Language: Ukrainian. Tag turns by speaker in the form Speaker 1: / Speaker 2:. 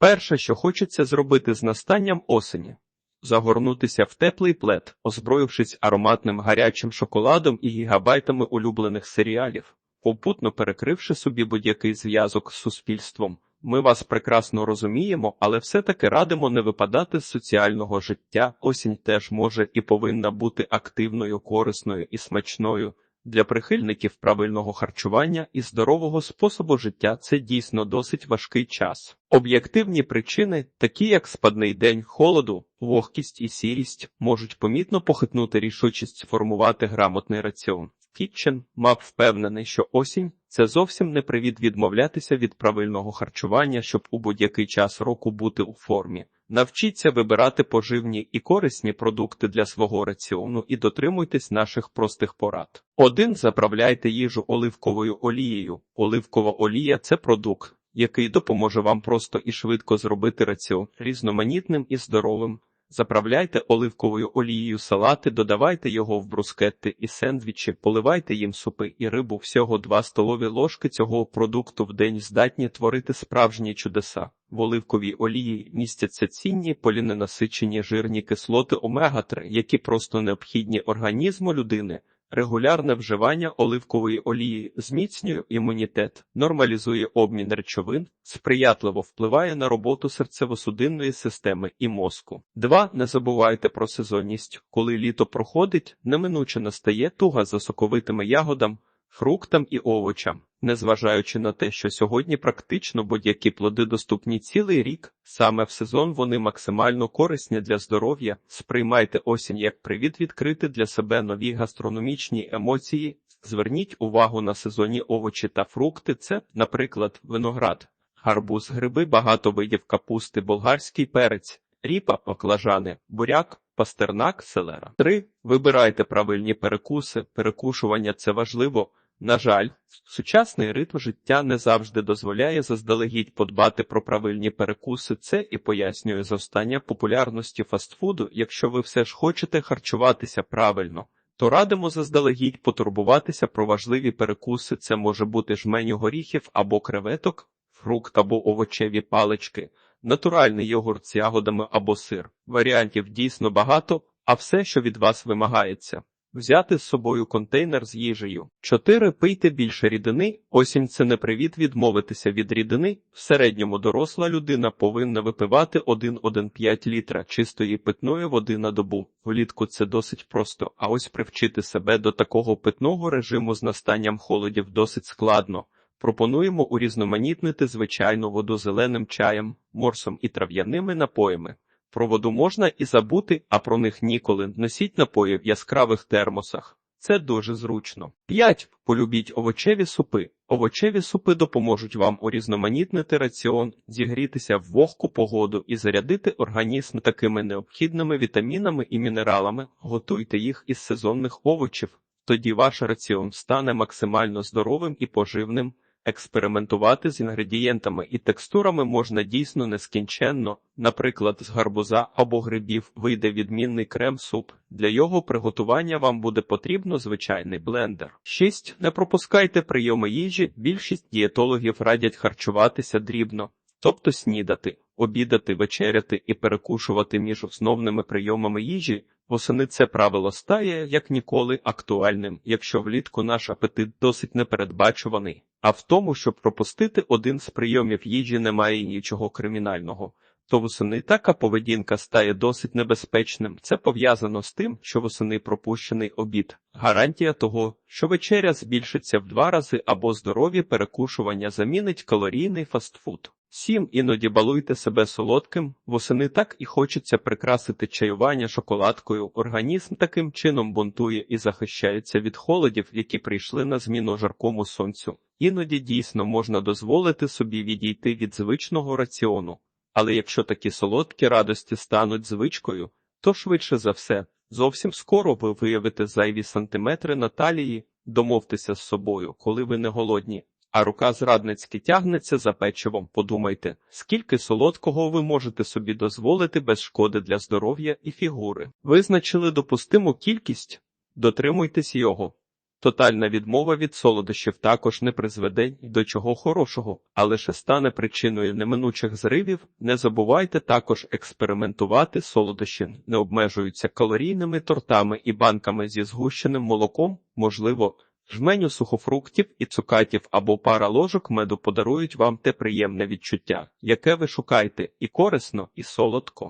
Speaker 1: Перше, що хочеться зробити з настанням осені. Загорнутися в теплий плед, озброївшись ароматним гарячим шоколадом і гігабайтами улюблених серіалів, попутно перекривши собі будь-який зв'язок з суспільством. Ми вас прекрасно розуміємо, але все-таки радимо не випадати з соціального життя. Осінь теж може і повинна бути активною, корисною і смачною. Для прихильників правильного харчування і здорового способу життя це дійсно досить важкий час. Об'єктивні причини, такі як спадний день холоду, вогкість і сірість, можуть помітно похитнути рішучість сформувати грамотний раціон. Кітчен мав впевнений, що осінь це зовсім не привід відмовлятися від правильного харчування, щоб у будь-який час року бути у формі. Навчіться вибирати поживні і корисні продукти для свого раціону і дотримуйтесь наших простих порад. Один заправляйте їжу оливковою олією. Оливкова олія це продукт, який допоможе вам просто і швидко зробити раціон різноманітним і здоровим. Заправляйте оливковою олією салати, додавайте його в брускетти і сендвічі, поливайте їм супи і рибу. Всього два столові ложки цього продукту в день здатні творити справжні чудеса. В оливковій олії містяться цінні поліненасичені жирні кислоти омега-3, які просто необхідні організму людини. Регулярне вживання оливкової олії зміцнює імунітет, нормалізує обмін речовин, сприятливо впливає на роботу серцево-судинної системи і мозку. 2. Не забувайте про сезонність. Коли літо проходить, неминуче настає туга за соковитими ягодам, фруктам і овочам. Незважаючи на те, що сьогодні практично будь-які плоди доступні цілий рік, саме в сезон вони максимально корисні для здоров'я. Сприймайте осінь як привід відкрити для себе нові гастрономічні емоції. Зверніть увагу на сезонні овочі та фрукти. Це, наприклад, виноград, гарбуз, гриби, багато видів капусти, болгарський перець, ріпа, баклажани, буряк. Пастернак, селера. 3. Вибирайте правильні перекуси. Перекушування це важливо. На жаль, сучасний ритм життя не завжди дозволяє заздалегідь подбати про правильні перекуси. Це і пояснює зростання популярності фастфуду. Якщо ви все ж хочете харчуватися правильно, то радимо заздалегідь потурбуватися про важливі перекуси. Це може бути жменю горіхів або креветок, фрукт або овочеві палички, натуральний йогурт з ягодами або сир. Варіантів дійсно багато, а все, що від вас вимагається. Взяти з собою контейнер з їжею. 4. Пийте більше рідини. Осінь це не привід відмовитися від рідини. В середньому доросла людина повинна випивати 1,1,5 літра чистої питної води на добу. Влітку це досить просто, а ось привчити себе до такого питного режиму з настанням холодів досить складно. Пропонуємо урізноманітнити звичайну воду зеленим чаєм, морсом і трав'яними напоями. Про воду можна і забути, а про них ніколи. Носіть напої в яскравих термосах. Це дуже зручно. 5. Полюбіть овочеві супи. Овочеві супи допоможуть вам урізноманітнити раціон, зігрітися в вогку погоду і зарядити організм такими необхідними вітамінами і мінералами. Готуйте їх із сезонних овочів. Тоді ваш раціон стане максимально здоровим і поживним. Експериментувати з інгредієнтами і текстурами можна дійсно нескінченно, наприклад, з гарбуза або грибів вийде відмінний крем-суп. Для його приготування вам буде потрібно звичайний блендер. 6. Не пропускайте прийоми їжі. Більшість дієтологів радять харчуватися дрібно, тобто снідати, обідати, вечеряти і перекушувати між основними прийомами їжі. Восени це правило стає як ніколи актуальним, якщо влітку наш апетит досить непередбачуваний. А в тому, щоб пропустити один з прийомів їжі, немає нічого кримінального. То восени така поведінка стає досить небезпечним. Це пов'язано з тим, що восени пропущений обід. Гарантія того, що вечеря збільшиться в два рази або здорові перекушування замінить калорійний фастфуд. 7. Іноді балуйте себе солодким, восени так і хочеться прикрасити чаювання шоколадкою. Організм таким чином бунтує і захищається від холодів, які прийшли на зміну жаркому сонцю. Іноді дійсно можна дозволити собі відійти від звичного раціону. Але якщо такі солодкі радості стануть звичкою, то швидше за все, зовсім скоро ви виявите зайві сантиметри на талії, домовтеся з собою, коли ви не голодні. А рука зрадницьки тягнеться за печивом. Подумайте, скільки солодкого ви можете собі дозволити без шкоди для здоров'я і фігури. Визначили допустиму кількість, дотримуйтесь його. Тотальна відмова від солодощів також не призведе до чого хорошого, а лише стане причиною неминучих зривів. Не забувайте також експериментувати солодощі, не обмежуються калорійними тортами і банками зі згущеним молоком, можливо. Жменю сухофруктів і цукатів або пара ложок меду подарують вам те приємне відчуття, яке ви шукаєте, і корисно, і солодко.